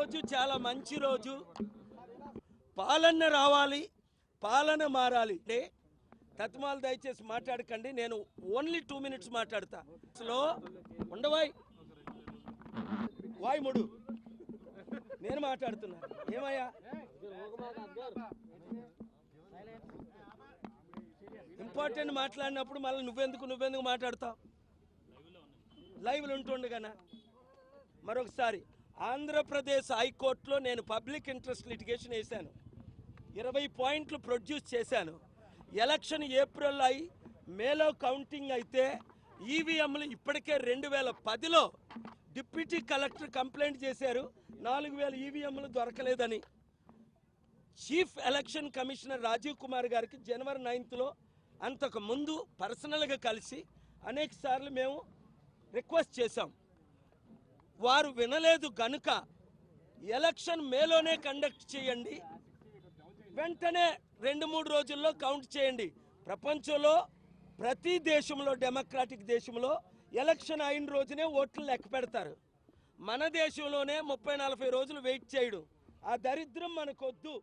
రోజు చాలా మంచి రోజు. పాలన రావాలి పాలన మారాలి. అంటే తత్మాలు దయచేసి మాట్లాడకండి. నేను ఓన్లీ టూ మినిట్స్ మాట్లాడతా. అసలు ఉండవాయ్ వాయ్ ముడు. నేను మాట్లాడుతున్నా. ఏమయ్యా? ఇంపార్టెంట్ మాట్లాడినప్పుడు మళ్ళీ నువ్వెందుకు నువ్వెందుకు మాట్లాడతావు? లైవ్లు ఉంటుండగానా మరొకసారి. ఆంధ్రప్రదేశ్ హైకోర్టులో నేను పబ్లిక్ ఇంట్రెస్ట్ లిటిగేషన్ వేశాను. ఇరవై పాయింట్లు ప్రొడ్యూస్ చేశాను. ఎలక్షన్ ఏప్రిల్ అయి మేలో కౌంటింగ్ అయితే ఈవీఎంలు ఇప్పటికే రెండు వేల పదిలో డిప్యూటీ కలెక్టర్ కంప్లైంట్ చేశారు. నాలుగు వేల ఈవీఎంలు దొరకలేదని. Chief election commissioner Rajiv Kumar గారికి జనవరి నైన్త్లో అంతకు ముందు పర్సనల్గా కలిసి అనేక సార్లు మేము రిక్వెస్ట్ చేశాం. వారు వినలేదు గనుక ఎలక్షన్ మేలోనే కండక్ట్ చేయండి. వెంటనే రెండు మూడు రోజుల్లో కౌంట్ చేయండి. ప్రపంచంలో ప్రతి దేశంలో డెమోక్రాటిక్ దేశంలో ఎలక్షన్ అయిన రోజునే ఓట్లు లెక్క పెడతారు. మన దేశంలోనే ముప్పై నలభై రోజులు వెయిట్ చేయడం. ఆ దరిద్రం మనకొద్దు.